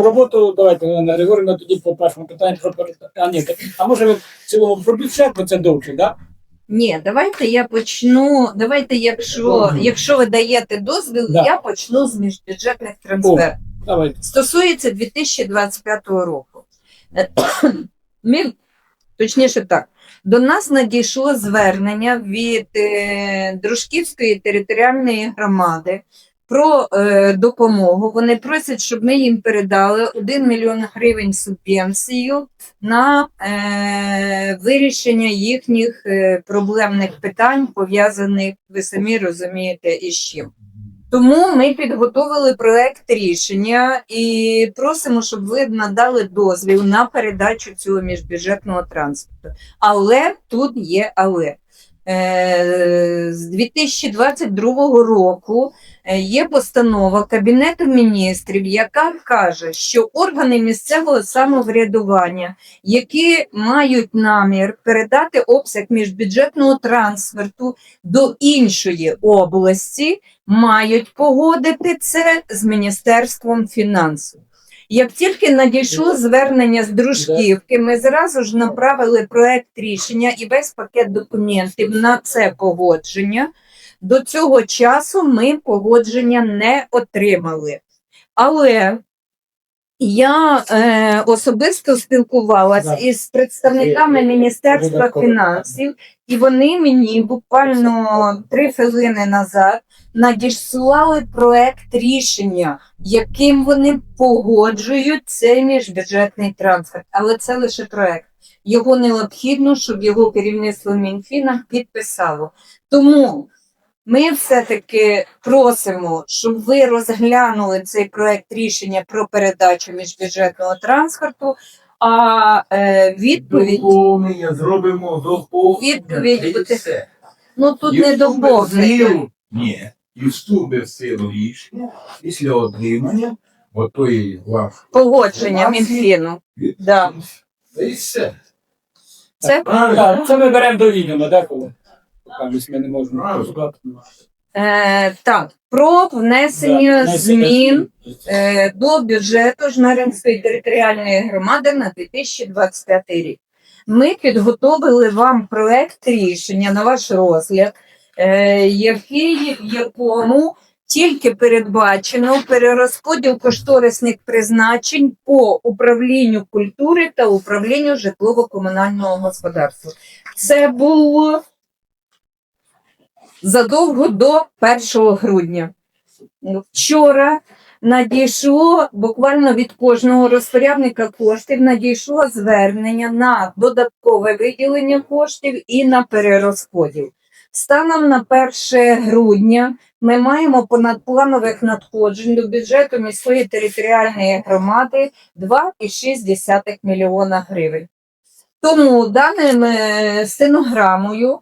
роботу давайте, Олена Григорівна, тоді по першому питанню про а, ні, а може ви в цілому про бюджет, бо це довше, да? Ні, давайте я почну. Давайте, якщо, якщо ви даєте дозвіл, Да. я почну з міжбюджетних трансфертів. Давайте. Стосується 2025 року. Ми, точніше так, до нас надійшло звернення від е, Дружківської територіальної громади про е, допомогу. Вони просять, щоб ми їм передали 1 мільйон гривень субвенцію на е, вирішення їхніх е, проблемних питань, пов'язаних, ви самі розумієте, із чим. Тому ми підготовили проект рішення і просимо, щоб ви надали дозвіл на передачу цього міжбюджетного транспорту. Але тут є але. Е, З 2022 року е, є постанова Кабінету міністрів, яка каже, що органи місцевого самоврядування, які мають намір передати обсяг міжбюджетного трансферту до іншої області, мають погодити це з Міністерством фінансів. Як тільки надійшло звернення з дружківки, ми зразу ж направили проект рішення і весь пакет документів на це погодження. До цього часу ми погодження не отримали. Але я е, особисто спілкувалася із представниками Міністерства фінансів, і вони мені буквально три хвилини назад надіслали проект рішення, яким вони погоджують цей міжбюджетний трансфер. Але це лише проект. Його необхідно, щоб його керівництво Мінфіна підписало. Тому ми все-таки просимо, щоб ви розглянули цей проект рішення про передачу міжбюджетного трансферту. А е, відповідь Доповнення зробимо доповнення. Відповідь буде- все. ну тут І не силу- Ні. І вступить в силу рішення після отримання отої ваш. Погодження Мінфіну. Да. Та й все. Це? Так, це ми беремо до відома, деколи. Поки ми не можемо Правильно. е, так, про внесення Да, змін е, до бюджету Жмеринської територіальної громади на 2025 рік. Ми підготовили вам проект рішення на ваш розгляд, е, який, в якому тільки передбачено перерозподіл кошторисних призначень по управлінню культури та управлінню житлово-комунального господарства. Це було задовго до 1 грудня. Вчора надійшло буквально від кожного розпорядника коштів надійшло звернення на додаткове виділення коштів і на перерозподіл. Станом на 1 грудня ми маємо понадпланових надходжень до бюджету міської територіальної громади 2,6 мільйона гривень. Тому даним е, стенограмою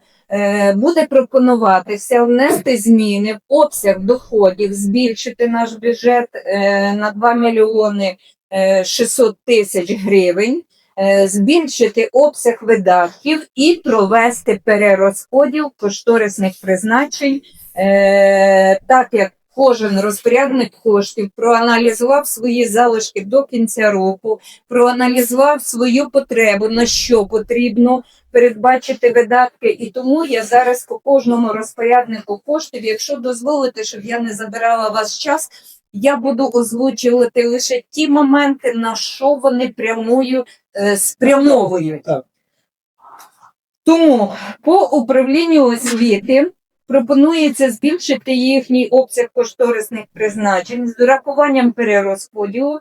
буде пропонуватися внести зміни в обсяг доходів, збільшити наш бюджет е, на 2 мільйони е, 600 тисяч гривень, е, збільшити обсяг видатків і провести перерозподіл кошторисних призначень, е, так як кожен розпорядник коштів проаналізував свої залишки до кінця року, проаналізував свою потребу, на що потрібно передбачити видатки. І тому я зараз по кожному розпоряднику коштів, якщо дозволите, щоб я не забирала ваш час, я буду озвучувати лише ті моменти, на що вони прямою е, спрямовують. Так. Тому по управлінню освіти пропонується збільшити їхній обсяг кошторисних призначень з урахуванням перерозподілу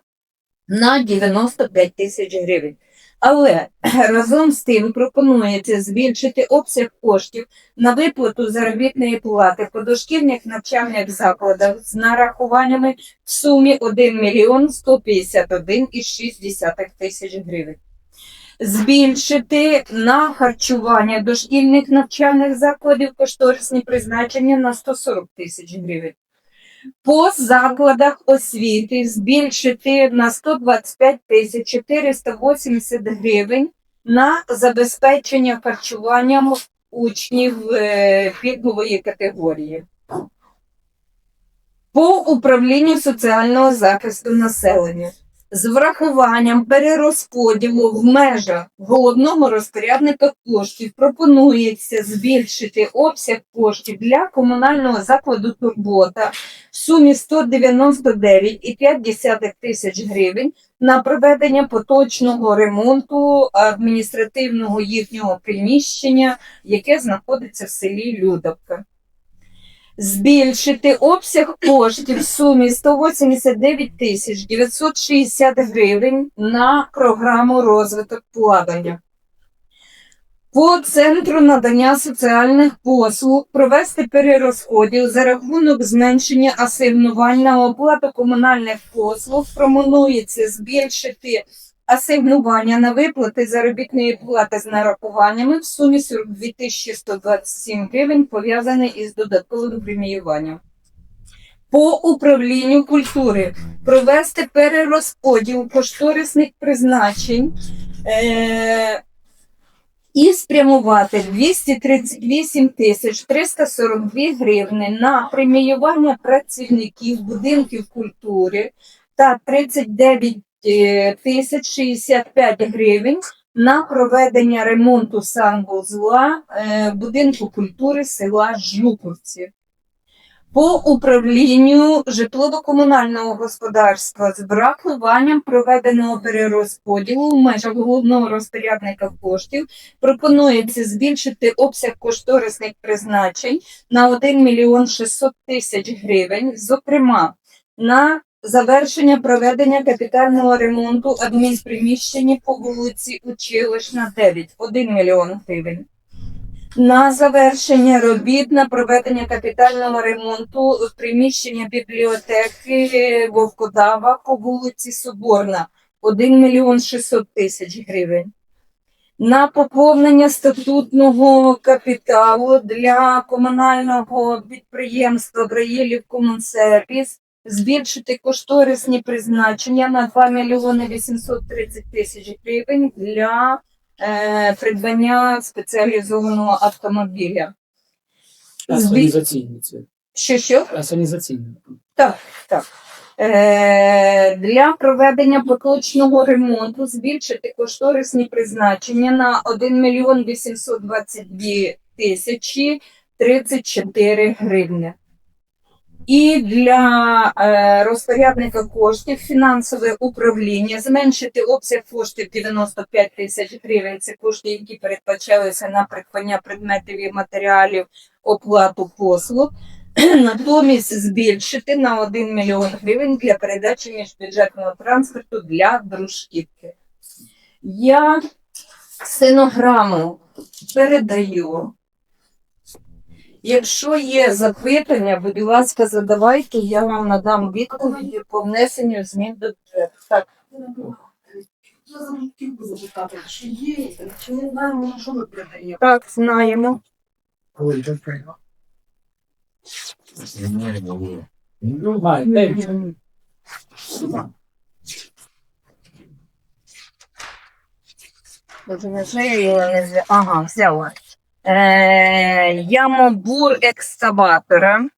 на 95 тисяч гривень. Але разом з тим пропонується збільшити обсяг коштів на виплату заробітної плати по дошкільних навчальних закладах з нарахуваннями в сумі 1 мільйон 151,6 тисяч гривень. Збільшити на харчування дошкільних навчальних закладів кошторисні призначення на 140 тисяч гривень. По закладах освіти збільшити на 125 тисяч 480 гривень на забезпечення харчуванням учнів е, пільгової категорії. По управлінню соціального захисту населення з врахуванням перерозподілу в межах головного розпорядника коштів пропонується збільшити обсяг коштів для комунального закладу Турбота в сумі 199,5 тисяч гривень на проведення поточного ремонту адміністративного їхнього приміщення, яке знаходиться в селі Людовка. Збільшити обсяг коштів в сумі 189 тисяч 960 гривень на програму розвиток плавання. По центру надання соціальних послуг провести перерозподіл за рахунок зменшення асигнувального оплату комунальних послуг. Пропонується збільшити асигнування на виплати заробітної плати з нарахуваннями в сумі 42 127 гривень, пов'язані із додатковим преміюванням. По управлінню культури провести перерозподіл кошторисних призначень е- і спрямувати 238 тисяч 342 гривни на преміювання працівників будинків культури та 39 е, тисяч 65 гривень на проведення ремонту санвузла е, будинку культури села Жуковці. По управлінню житлово-комунального господарства з врахуванням проведеного перерозподілу в межах головного розпорядника коштів пропонується збільшити обсяг кошторисних призначень на 1 мільйон 600 тисяч гривень, зокрема на завершення проведення капітального ремонту адмінприміщення по вулиці Училищна 9 1 мільйон гривень. На завершення робіт на проведення капітального ремонту приміщення бібліотеки Вовкодава по вулиці Соборна 1 мільйон 600 тисяч гривень. На поповнення статутного капіталу для комунального підприємства Браїлів Комунсервіс збільшити кошторисні призначення на 2 мільйони 830 тисяч гривень для е, придбання спеціалізованого автомобіля. Асанізаційні це. Що що? Асанізаційні. Так, так. Е, для проведення поточного ремонту збільшити кошторисні призначення на 1 мільйон 822 тисячі 34 гривні. І для е, розпорядника коштів фінансове управління зменшити обсяг коштів 95 тисяч гривень. Це кошти, які передбачалися на придбання предметів і матеріалів, оплату послуг. Натомість збільшити на 1 мільйон гривень для передачі міжбюджетного транспорту для дружківки. Я синограму передаю. Якщо є запитання, будь ласка, задавайте, я вам надам відповіді по внесенню змін до бюджету. Так, так, знаємо. Ага, взяла. Е, ямобур екскаватора.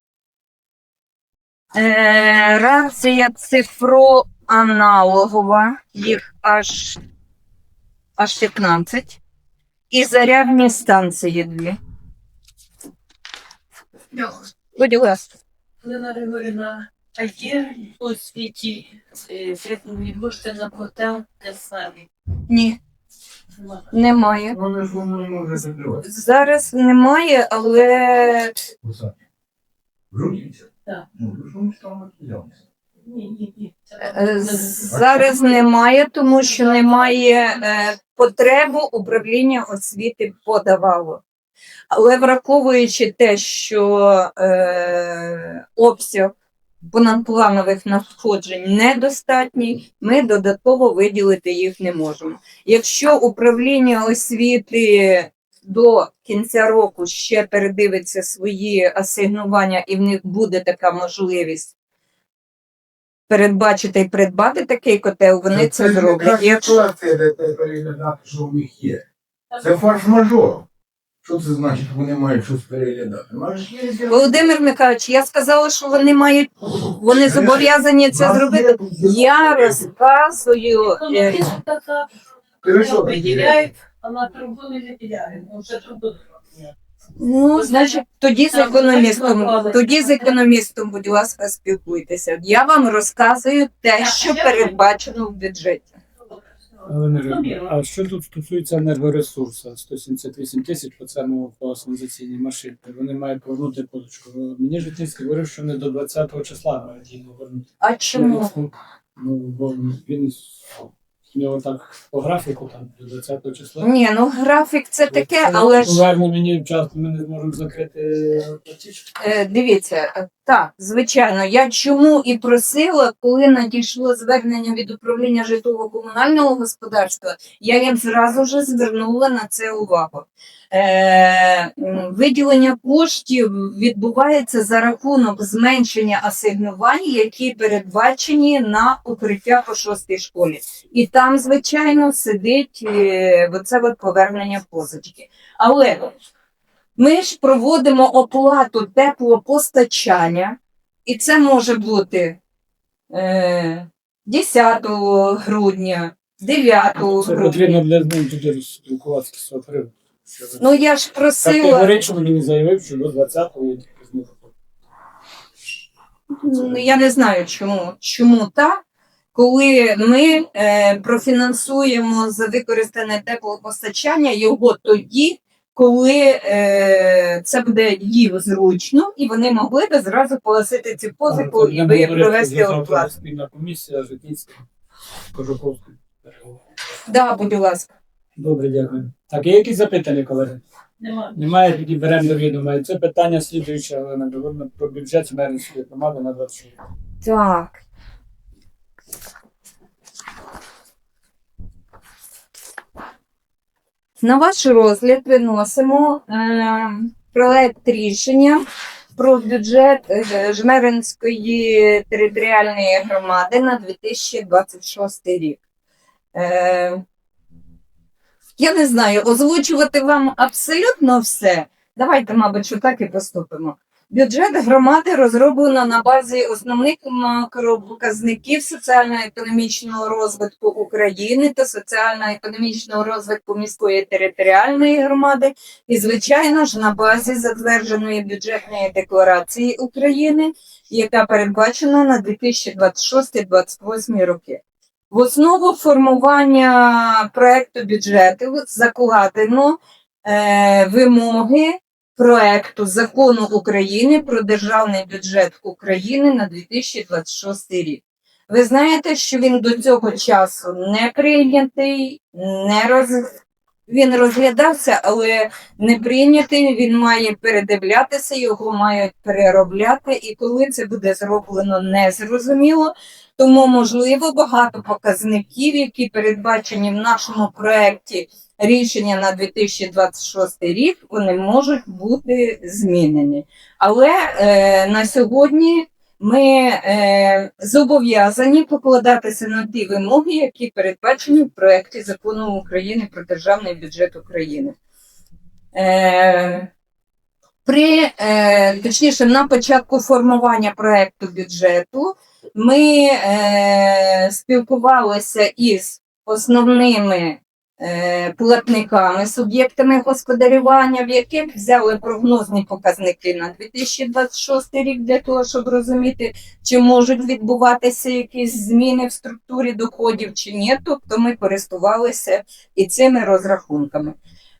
Е, рація цифроаналогова, їх аж, аж 15. І зарядні станції дві. Будь ласка. Олена Григорівна, а є у світі е, світлові кошти на котел для? Ні, немає. Вони ж воно не може закривати. Зараз немає, але Журніться. Так. Ну, ви ж вони там взялися. Ні, ні, ні. Е, Зараз немає, тому що немає е, потреби управління освіти подавало. Але враховуючи те, що е, обсяг понадпланових надходжень недостатній, ми додатково виділити їх не можемо. Якщо управління освіти до кінця року ще передивиться свої асигнування, і в них буде така можливість передбачити і придбати такий котел, вони це зроблять. Якщо ситуація, де що в них є. Це форс-мажор. Що це значить, вони мають щось переглядати? Володимир Михайлович, я сказала, що вони мають, вони зобов'язані це зробити. Я розказую. е, Ти що? виділяють, а на трубу не. Ну, трубу. Ну, значить, тоді з економістом, тоді з економістом, будь ласка, спілкуйтеся. Я вам розказую те, що передбачено в бюджеті. Але а що тут стосується енергоресурсу? 178 тисяч по цьому по сонзаційній машинці. Вони мають повернути позичку. Мені Житницький говорив, що не до 20-го числа мають їм повернути. А чому? Ну, бо він нього так по графіку там до 20-го числа. Ні, ну графік це таке, але ж Поверне мені вчасно, ми не зможемо закрити платіжку. е, дивіться, так, звичайно, я чому і просила, коли надійшло звернення від управління житлово-комунального господарства, я їм зразу ж звернула на це увагу. Е, виділення коштів відбувається за рахунок зменшення асигнувань, які передбачені на укриття по шостій школі. І там, звичайно, сидить е, оце от повернення позички. Але ми ж проводимо оплату теплопостачання, і це може бути е, 10 грудня, 9 Це грудня. потрібно для ну, тоді спілкуватися з приводу. Ну я ж просила. Категорично мені заявив, що до 20-го я тільки зможу. Ну, Я не знаю, чому, чому так. Коли ми е, профінансуємо за використане теплопостачання його тоді, коли е, це буде їм зручно, і вони могли би зразу погасити цю позику і би провести оплату. Спільна комісія Житницька, Кожуковська. Да, будь ласка. Добре, дякую. Так, є якісь запитання, колеги? Нема. Немає, тоді беремо до відома. І це питання слідуюче, Олена Григорівна, про бюджет Смеренської громади на 26. Так. На ваш розгляд виносимо е, проект рішення про бюджет е, Жмеринської територіальної громади на 2026 рік. Е, я не знаю, озвучувати вам абсолютно все. Давайте, мабуть, що так і поступимо. Бюджет громади розроблено на базі основних макропоказників соціально-економічного розвитку України та соціально-економічного розвитку міської територіальної громади, і, звичайно ж, на базі затвердженої бюджетної декларації України, яка передбачена на 2026-2028 роки. В основу формування проекту бюджету закладено е, вимоги проекту закону України про державний бюджет України на 2026 рік. Ви знаєте, що він до цього часу не прийнятий, не роз... він розглядався, але не прийнятий. Він має передивлятися, його мають переробляти. І коли це буде зроблено, незрозуміло. Тому, можливо, багато показників, які передбачені в нашому проекті рішення на 2026 рік, вони можуть бути змінені. Але е, на сьогодні ми е, зобов'язані покладатися на ті вимоги, які передбачені в проєкті закону України про державний бюджет України. Е, при, е, точніше, на початку формування проєкту бюджету ми е, спілкувалися із основними платниками, суб'єктами господарювання, в яких взяли прогнозні показники на 2026 рік для того, щоб розуміти, чи можуть відбуватися якісь зміни в структурі доходів чи ні. Тобто ми користувалися і цими розрахунками.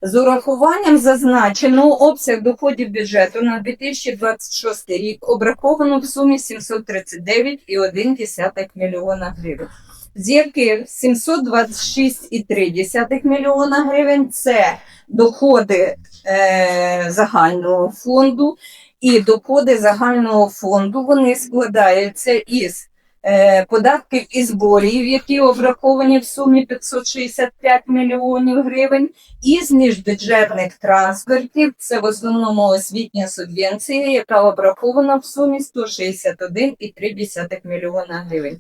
З урахуванням зазначеного обсяг доходів бюджету на 2026 рік обраховано в сумі 739,1 мільйона гривень, з яких 726,3 мільйона гривень. Це доходи е, загального фонду, і доходи загального фонду вони складаються із е, податків і зборів, які обраховані в сумі 565 мільйонів гривень, із міжбюджетних трансфертів це в основному освітня субвенція, яка обрахована в сумі 161,3 мільйона гривень.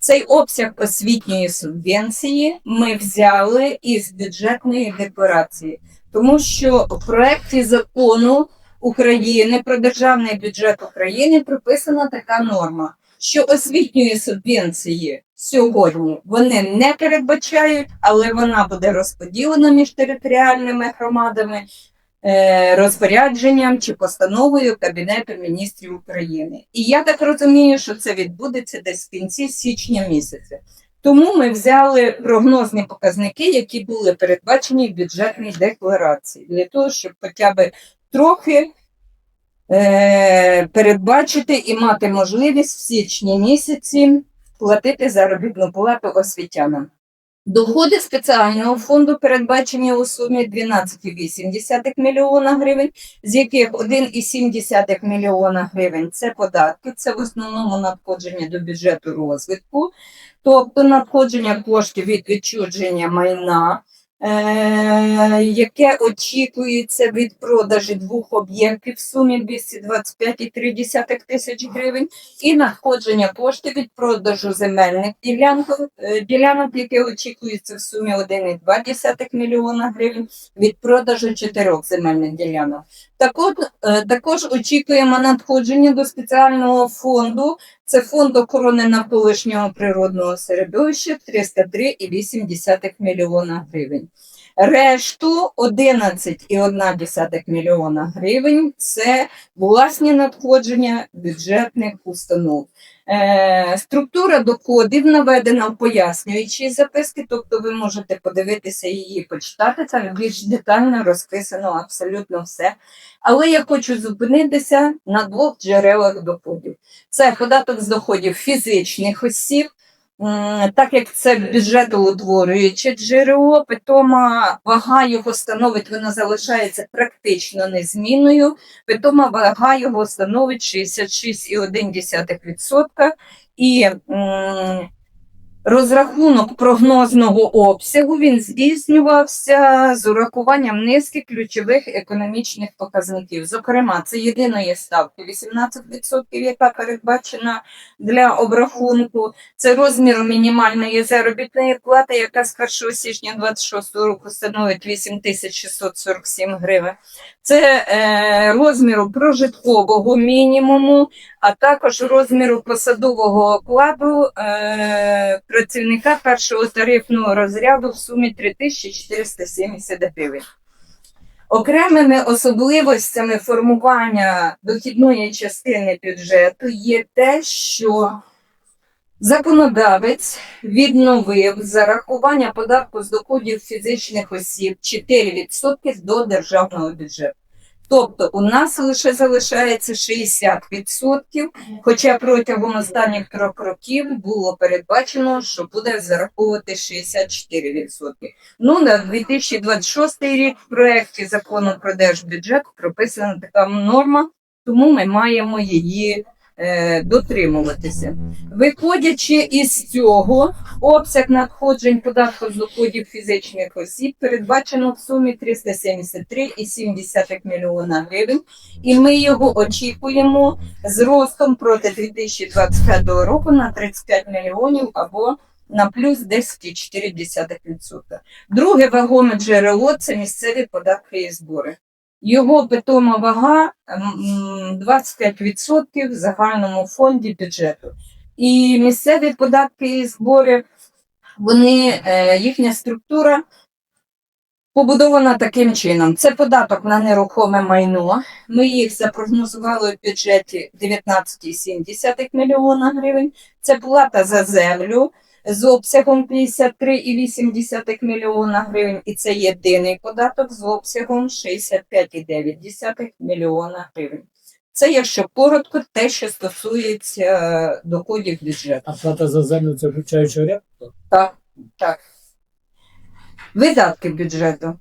Цей обсяг освітньої субвенції ми взяли із бюджетної декларації, тому що в проєкті закону України про державний бюджет України прописана така норма, що освітньої субвенції сьогодні вони не передбачають, але вона буде розподілена між територіальними громадами розпорядженням чи постановою Кабінету міністрів України. І я так розумію, що це відбудеться десь в кінці січня місяця. Тому ми взяли прогнозні показники, які були передбачені в бюджетній декларації, для того, щоб хоча б трохи е, передбачити і мати можливість в січні місяці платити заробітну плату освітянам. Доходи спеціального фонду передбачені у сумі 12,8 мільйона гривень, з яких 1,7 мільйона гривень це податки, це в основному надходження до бюджету розвитку, тобто надходження коштів від відчудження майна, яке очікується від продажі двох об'єктів в сумі 225,3 тисяч гривень, і надходження коштів від продажу земельних ділянок, е, ділянок, які очікуються в сумі 1,2 мільйона гривень, від продажу чотирьох земельних ділянок. Так от, е, також очікуємо надходження до спеціального фонду. Це фонд охорони навколишнього природного середовища 303,8 мільйона гривень. Решту 11,1 мільйона гривень це власні надходження бюджетних установ. Е, структура доходів наведена в пояснюючій записки, тобто ви можете подивитися її, почитати. Там більш детально розписано абсолютно все. Але я хочу зупинитися на двох джерелах доходів. Це податок з доходів фізичних осіб. Так як це бюджетоутворююче джерело, питома вага його становить, вона залишається практично незмінною. Питома вага його становить 66,1%. І розрахунок прогнозного обсягу він здійснювався з урахуванням низки ключових економічних показників. Зокрема, це єдиної ставки 18%, яка передбачена для обрахунку. Це розміру мінімальної заробітної плати, яка з 1 січня 2026 року становить 8647 гривень. Це е, розміру прожиткового мінімуму, а також розміру посадового окладу е, працівника першого тарифного розряду в сумі 3470 гривень. Окремими особливостями формування дохідної частини бюджету є те, що законодавець відновив зарахування податку з доходів фізичних осіб 4% до державного бюджету. Тобто у нас лише залишається 60%, хоча протягом останніх трьох років було передбачено, що буде зараховувати 64%. Ну, на 2026 рік в проєкті закону про держбюджет прописана така норма, тому ми маємо її е, дотримуватися. Виходячи із цього, обсяг надходжень податку з доходів фізичних осіб передбачено в сумі 373,7 мільйона гривень, і ми його очікуємо з ростом проти 2025 року на 35 мільйонів або на плюс 10,4%. Друге вагоме джерело це місцеві податки і збори. Його питома вага 25% в загальному фонді бюджету. І місцеві податки і збори, вони, е, їхня структура побудована таким чином. Це податок на нерухоме майно. Ми їх запрогнозували в бюджеті 19,7 мільйона гривень. Це плата за землю з обсягом 53,8 мільйона гривень. І це єдиний податок з обсягом 65,9 мільйона гривень. Це, якщо коротко, те, що стосується е, доходів бюджету. А плата за землю це включаючи ряд? Так, так. Видатки бюджету.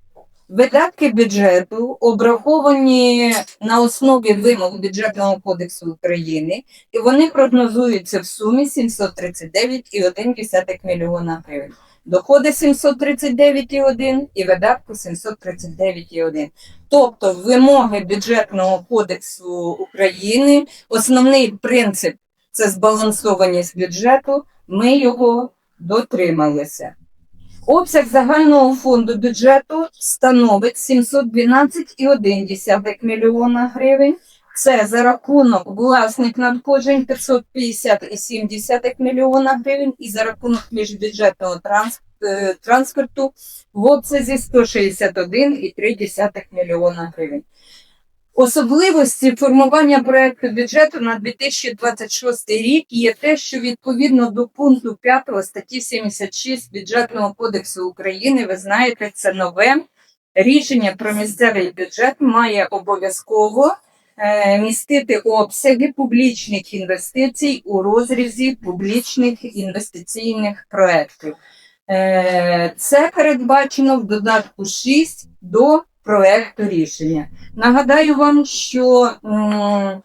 Видатки бюджету обраховані на основі вимог бюджетного кодексу України, і вони прогнозуються в сумі 739,1 мільйона гривень. Доходи 739,1 і видатки 739,1. Тобто вимоги бюджетного кодексу України, основний принцип це збалансованість бюджету, Ми його дотрималися. Обсяг загального фонду бюджету становить 712,1 мільйона гривень. Це за рахунок власних надходжень 550,7 мільйона гривень і за рахунок міжбюджетного е, трансферту в обсязі 161,3 мільйона гривень. Особливості формування проекту бюджету на 2026 рік є те, що відповідно до пункту 5 статті 76 Бюджетного кодексу України, ви знаєте, це нове рішення про місцевий бюджет має обов'язково е, містити обсяги публічних інвестицій у розрізі публічних інвестиційних проєктів. Е, Це передбачено в додатку 6 до проекту рішення. Нагадаю вам, що м,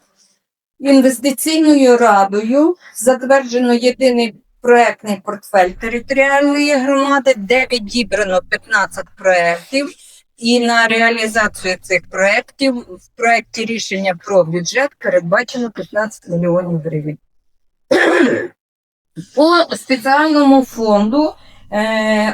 інвестиційною радою затверджено єдиний проектний портфель територіальної громади, де відібрано 15 проєктів. І на реалізацію цих проєктів в проєкті рішення про бюджет передбачено 15 мільйонів гривень. По спеціальному фонду е,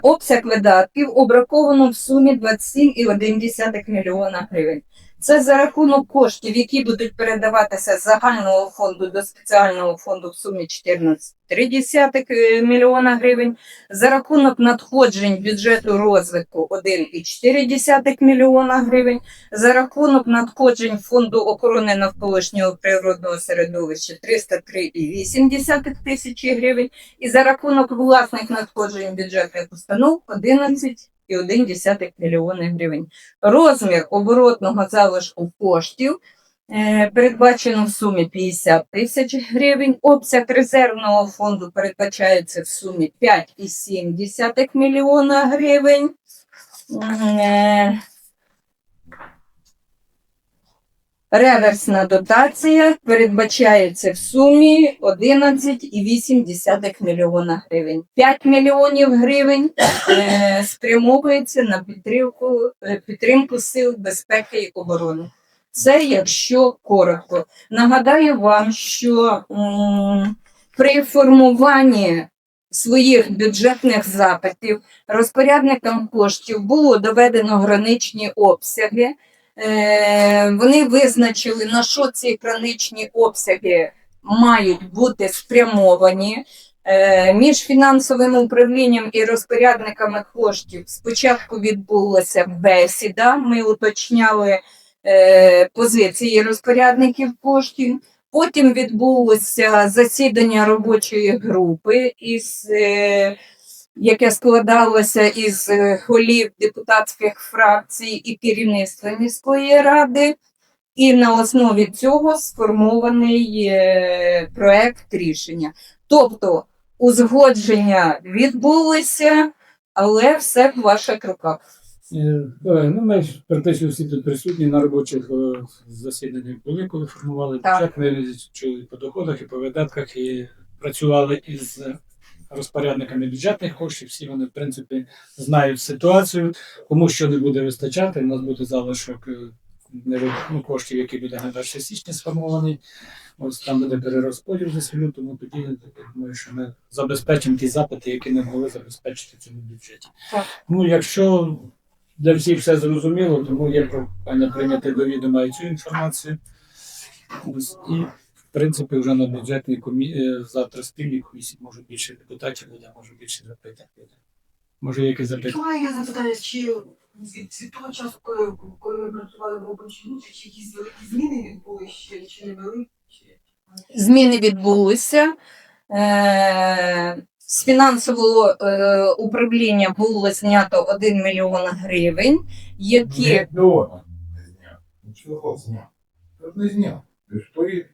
обсяг видатків обраковано в сумі 27,1 мільйона гривень. Це за рахунок коштів, які будуть передаватися з загального фонду до спеціального фонду в сумі 14,3 мільйона гривень. За рахунок надходжень бюджету розвитку 1,4 мільйона гривень. За рахунок надходжень фонду охорони навколишнього природного середовища 303,8 тисячі гривень. І за рахунок власних надходжень бюджетних установ 11,1 мільйони гривень. Розмір оборотного залишку коштів е, передбачено в сумі 50 тисяч гривень. Обсяг резервного фонду передбачається в сумі 5,7 мільйона гривень. Е, Реверсна дотація передбачається в сумі 11,8 мільйона гривень. 5 мільйонів гривень е, спрямовується на підтримку, е, підтримку сил безпеки і оборони. Це якщо коротко. Нагадаю вам, що м, при формуванні своїх бюджетних запитів розпорядникам коштів було доведено граничні обсяги. Е, Вони визначили, на що ці граничні обсяги мають бути спрямовані. Е, Між фінансовим управлінням і розпорядниками коштів спочатку відбулася бесіда. Ми уточняли е, позиції розпорядників коштів. Потім відбулося засідання робочої групи, із, яке складалося із е, голів депутатських фракцій і керівництва міської ради. І на основі цього сформований е, проект рішення. Тобто узгодження відбулися, але все в ваших руках. Е, Колеги, ну ми практично всі тут присутні на робочих засіданнях були, коли формували бюджет, ми чули по доходах і по видатках, і працювали із розпорядниками бюджетних коштів. Всі вони, в принципі, знають ситуацію, кому що не буде вистачати. У нас буде залишок е, ну, коштів, які буде на 1 січня сформований. Ось там буде перерозподіл за свою, тому тоді я думаю, що ми забезпечимо ті запити, які не могли забезпечити в цьому бюджеті. Так. Ну, якщо для всіх все зрозуміло, тому є прохання прийняти до відома і цю інформацію. Ось, і, принципі, вже на бюджетній комі... е, завтра спільній комісії може більше депутатів буде, може більше запитань буде. Може, якесь запитання? Чому я запитаю, чи від, від того часу, коли, коли ми працювали в робочій групі, чи якісь великі зміни відбулися, чи, чи не великі? Чи... Зміни відбулися. Е, З фінансового е, управління було знято 1 мільйон гривень, які Не. Не зняв. Нічого зняв. Тут не зняв. Ти ж то і-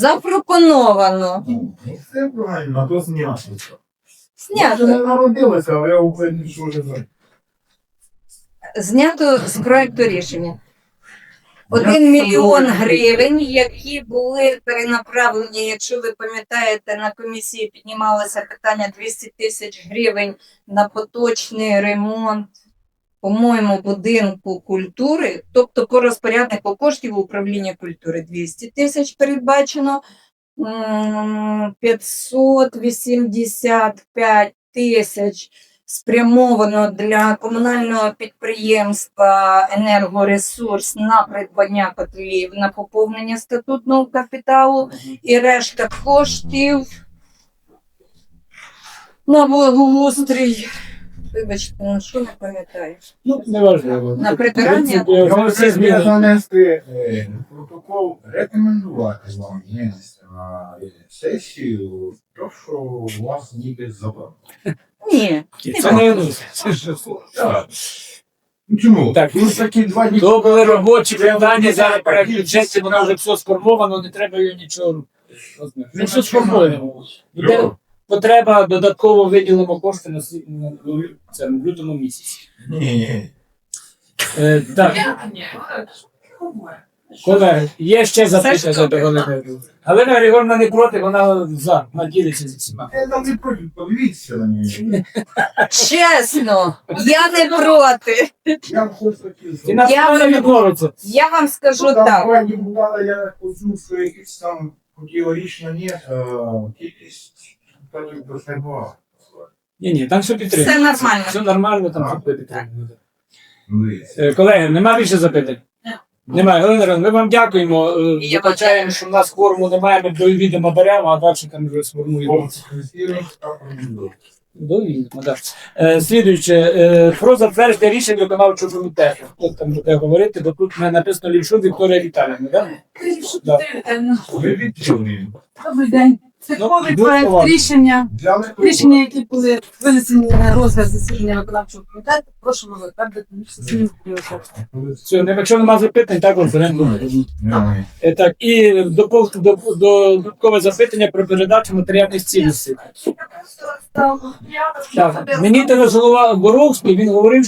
запропоновано Ну, Все правильно, то знято. Знято, не народилася, але я впевнений, що вже знаю. знято з проекту рішення. 1 мільйон гривень, які були перенаправлені, якщо ви пам'ятаєте, на комісії піднімалося питання 200 тисяч гривень на поточний ремонт, по-моєму, будинку культури, тобто по розпоряднику коштів управління культури 200 тисяч передбачено, м, 585 тисяч спрямовано для комунального підприємства енергоресурс на придбання котлів на поповнення статутного капіталу. І решта коштів на благоустрій. Вибачте, ну що не пам'ятаю. Ну, неважливо. На прибирання? В принципі, Я зміни. занести е, протокол, рекомендувати вам на сесію, то, що у вас ніби забрано. Ні. Це не це ж- Так. Ну, Чому? Так. Ну, такі два дні. То були робочі питання, зараз переключаться, воно вже все сформовано, не треба його нічого. Ну, все сформовано. Буде потреба додатково виділимо кошти на, це, в лютому місяці. Ні, ні. Е, так, колеги, є ще запитання до Галини Григорівни. Галина Григорівна не проти, вона за, вона ділиться зі всіма. Я там не проти, подивіться на мене. Чесно, я не проти. Я все таки І на Я- мене відмовиться. Я вам скажу там так. пані бувала, я почув, що якісь там категорично ні, а кількість Ні, ні, там все підтримує. Все нормально. Все нормально, там все. Ну, дивіться. Е, Колеги, нема більше запитань? Немає. Галина Григорівна, ми вам дякуємо. Е, я Вибачаємо, що в нас кворуму немає, ми довідомо беремо, а далі там вже сформуємо. Довідомо, так. Е, Слідуюче, е, про затвердження рішень виконавчого комітету. Хто там буде говорити, бо тут в мене написано Лівшут Вікторія Віталіївна, так? Да. Ви відчули. Добрий день. Це Ну, новий дуже проект рішення. Для Рішення, які були винесені на розгляд засідання виконавчого комітету, прошу затвердити між сесійним комітетом. Все, не- якщо немає запитань, так референдум. Немає. Е, Так, і допов- до, до, додаткове запитання про передачу матеріальних цінностей. Так, мені телефонував Боровський, він говорив,